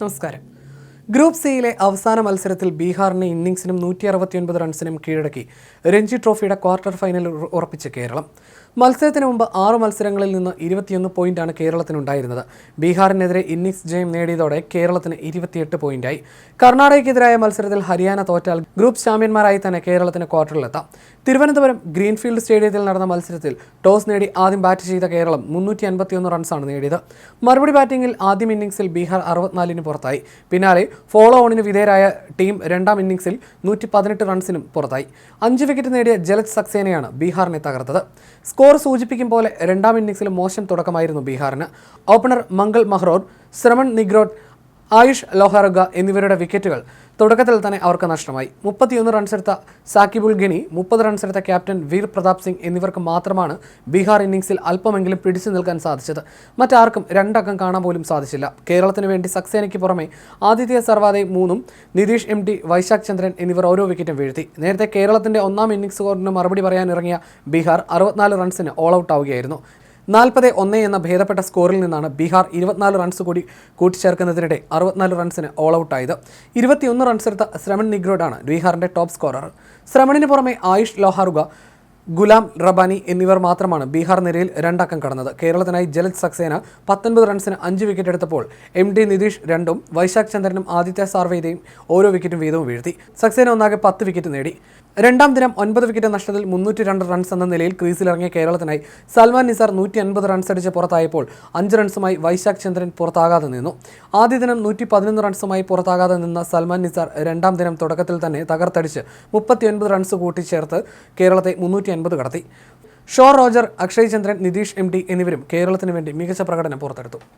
നമസ്കാരം ഗ്രൂപ്പ് സിയിലെ അവസാന മത്സരത്തിൽ ബീഹാറിനെ ഇന്നിംഗ്സിനും നൂറ്റി അറുപത്തിയൊൻപത് റൺസിനും കീഴടക്കി. രഞ്ജി ട്രോഫിയുടെ ക്വാർട്ടർ ഫൈനൽ ഉറ- ഉറപ്പിച്ച കേരളം. മത്സരത്തിന് മുമ്പ് ആറ് മത്സരങ്ങളിൽ നിന്ന് ഇരുപത്തിയൊന്ന് പോയിന്റാണ് കേരളത്തിനുണ്ടായിരുന്നത്. ബീഹാറിനെതിരെ ഇന്നിംഗ്സ് ജയം നേടിയതോടെ കേരളത്തിന് ഇരുപത്തിയെട്ട് പോയിന്റായി. കർണാടകയ്ക്കെതിരായ മത്സരത്തിൽ ഹരിയാന തോറ്റാൽ ഗ്രൂപ്പ് ചാമ്പ്യന്മാരായി തന്നെ കേരളത്തിന് ക്വാർട്ടറിലെത്താം. തിരുവനന്തപുരം ഗ്രീൻഫീൽഡ് സ്റ്റേഡിയത്തിൽ നടന്ന മത്സരത്തിൽ ടോസ് നേടി ആദ്യം ബാറ്റ് ചെയ്ത കേരളം മുന്നൂറ്റി അൻപത്തിയൊന്ന് റൺസാണ് നേടിയത്. മറുപടി ബാറ്റിംഗിൽ ആദ്യം ഇന്നിംഗ്സിൽ ബീഹാർ അറുപത്തിനാലിന് പുറത്തായി. പിന്നാലെ ഫോളോ ഓണിന് വിധേയരായ ടീം രണ്ടാം ഇന്നിംഗ്സിൽ നൂറ്റി പതിനെട്ട് റൺസിനും പുറത്തായി. അഞ്ച് വിക്കറ്റ് നേടിയ ജലജ് സക്സേനയാണ് ബീഹാറിനെ തകർത്തത്. സ്കോർ സൂചിപ്പിക്കും പോലെ രണ്ടാം ഇന്നിംഗ്സിൽ മോശം തുടക്കമായിരുന്നു ബീഹാറിന്. ഓപ്പണർ മംഗൾ മഹ്റോർ ശ്രമൺ നിഗ്രോഡ് ആയുഷ് ലോഹാറുഗ എന്നിവരുടെ വിക്കറ്റുകൾ തുടക്കത്തിൽ തന്നെ അവർക്ക് നഷ്ടമായി. മുപ്പത്തിയൊന്ന് റൺസെടുത്ത സാക്കിബുൾ ഗനി മുപ്പത് റൺസെടുത്ത ക്യാപ്റ്റൻ വീർ പ്രതാപ് സിംഗ് എന്നിവർക്ക് മാത്രമാണ് ബീഹാർ ഇന്നിംഗ്സിൽ അല്പമെങ്കിലും പിടിച്ചു നിൽക്കാൻ സാധിച്ചത്. മറ്റാർക്കും രണ്ടക്കം കാണാൻ പോലും സാധിച്ചില്ല. കേരളത്തിന് വേണ്ടി സക്സേനയ്ക്ക് പുറമെ ആദിത്യ സർവാദെ മൂന്നും നിതീഷ് എം ടി വൈശാഖ് ചന്ദ്രൻ എന്നിവർ ഓരോ വിക്കറ്റും വീഴ്ത്തി. നേരത്തെ കേരളത്തിന്റെ ഒന്നാം ഇന്നിംഗ്സ് സ്കോറിന് മറുപടി പറയാനിറങ്ങിയ ബീഹാർ അറുപത്തിനാല് റൺസിന് ഓൾ ഔട്ട് ആവുകയായിരുന്നു. നാൽപ്പത് ഒന്ന് എന്ന ഭേദപ്പെട്ട സ്കോറിൽ നിന്നാണ് ബീഹാർ ഇരുപത്തിനാല് റൺസ് കൂടി കൂട്ടിച്ചേർക്കുന്നതിനിടെ അറുപത്തിനാല് റൺസിന് ഓൾ ഔട്ടായത് ഇരുപത്തിയൊന്ന് റൺസെടുത്ത ശ്രമൺ നിഗ്രോഡാണ് ബീഹാറിന്റെ ടോപ്പ് സ്കോറർ ശ്രമണിന് പുറമെ ആയുഷ് ലോഹാറുക ഗുലാം റബാനി എന്നിവർ മാത്രമാണ് ബീഹാർ നിരയിൽ രണ്ടക്കം കടന്നത്. കേരളത്തിനായി ജലജ് സക്സേന പത്തൊൻപത് റൺസിന് അഞ്ച് വിക്കറ്റ് എടുത്തപ്പോൾ എം ഡി നിതീഷ് രണ്ടും വൈശാഖ് ചന്ദ്രനും ആദിത്യ സാർവേദയും ഓരോ വിക്കറ്റും വീതവും വീഴ്ത്തി. സക്സേന ഒന്നാകെ പത്ത് വിക്കറ്റ് നേടി. രണ്ടാം ദിനം ഒൻപത് വിക്കറ്റ് നഷ്ടത്തിൽ മുന്നൂറ്റി രണ്ട് റൺസ് എന്ന നിലയിൽ ക്രീസിലിറങ്ങിയ കേരളത്തിനായി സൽമാൻ നിസാർ നൂറ്റി അൻപത് റൺസ് അടിച്ച് പുറത്തായപ്പോൾ അഞ്ച് റൺസുമായി വൈശാഖ് ചന്ദ്രൻ പുറത്താകാതെ നിന്നു. ആദ്യ ദിനം നൂറ്റി പതിനൊന്ന് റൺസുമായി പുറത്താകാതെ നിന്ന സൽമാൻ നിസാർ രണ്ടാം ദിനം തുടക്കത്തിൽ തന്നെ തകർത്തടിച്ച് മുപ്പത്തിയൊൻപത് റൺസ് കൂട്ടിച്ചേർത്ത് കേരളത്തെ മുന്നൂറ്റി അൻപത് കടത്തി. Shone Roger Akshay Chandran Nidheesh M D എന്നിവരും കേരളത്തിന് വേണ്ടി മികച്ച പ്രകടനം പുറത്തെടുത്തു.